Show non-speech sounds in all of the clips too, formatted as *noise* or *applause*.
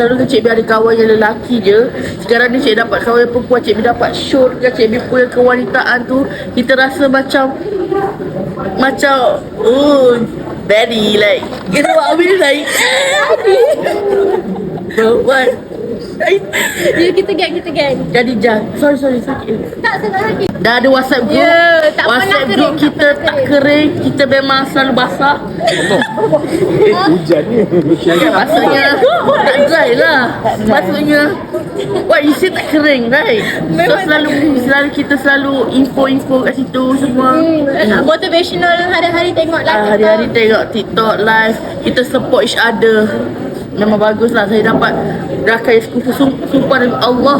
Selalu Cik B ada kawan yang lelaki je. Sekarang ni Cik dapat kawan yang perempuan. Cik B dapat dengan Cik B punya kewanitaan tu Kita rasa macam Macam Oh Very like You *laughs* know what I mean like But what Ya kita gang kita gang Jadi Jan Sorry sorry sakit. Tak senang lagi Dah ada WhatsApp group. Ya, tak WhatsApp kering, group tak kita pernah tak kering. kering. Kita memang selalu basah. Hujan ni. Maksudnya *laughs* Tak dry lah. Maksudnya What you say tak kering right? So selalu Selalu kita selalu Info-info kat situ semua. Hmm. Motivational hari-hari tengok lah Ah, Hari-hari tengok TikTok live. Kita support each other. Memang bagus lah. Saya dapat Rakai sekufu Sum- Sumpah dengan Allah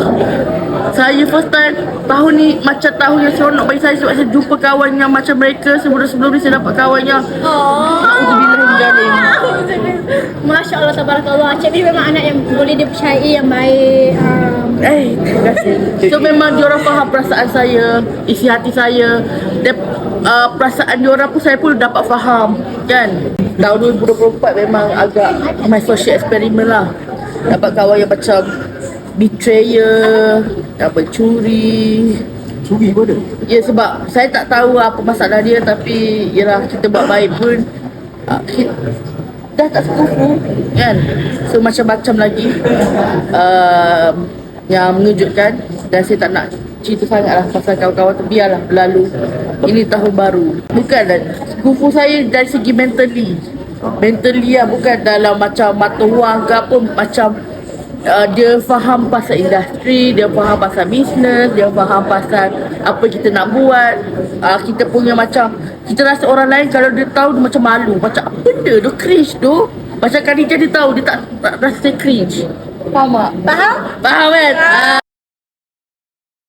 Saya first time Tahun ni Macam tahun yang seronok bagi saya Sebab saya jumpa kawan yang macam mereka Sebelum-sebelum ni saya dapat kawan yang Oh. Na'udzubillahiminzalim. *laughs* Masya Allah, tabarakallah. Cik B memang anak yang boleh dipercayai, yang baik. Um, Eh, terima kasih. *laughs* So memang diorang faham perasaan saya, isi hati saya. Dan uh, perasaan diorang pun saya pun dapat faham. Kan? Tahun 2024 memang agak my social experiment lah. Dapat kawan yang macam betrayer, dapat curi. Curi pun ada. Ya sebab saya tak tahu apa masalah dia tapi yalah kita buat baik pun. Uh, kita, dah tak sekufu kan? So macam-macam lagi uh, yang mengejutkan. Dan saya tak nak cerita sangat lah pasal kawan-kawan tu biarlah berlalu. Ini tahun baru. Bukan dan sekufu saya dari segi mentally mentally lah bukan dalam macam mata wang ke apa macam uh, dia faham pasal industri, dia faham pasal bisnes, dia faham pasal apa kita nak buat. Uh, kita punya macam kita rasa orang lain kalau dia tahu dia macam malu, macam apa benda tu cringe tu. Macam Khadijah dia tahu dia tak, tak rasa cringe. Faham tak? faham? Faham kan? Ah.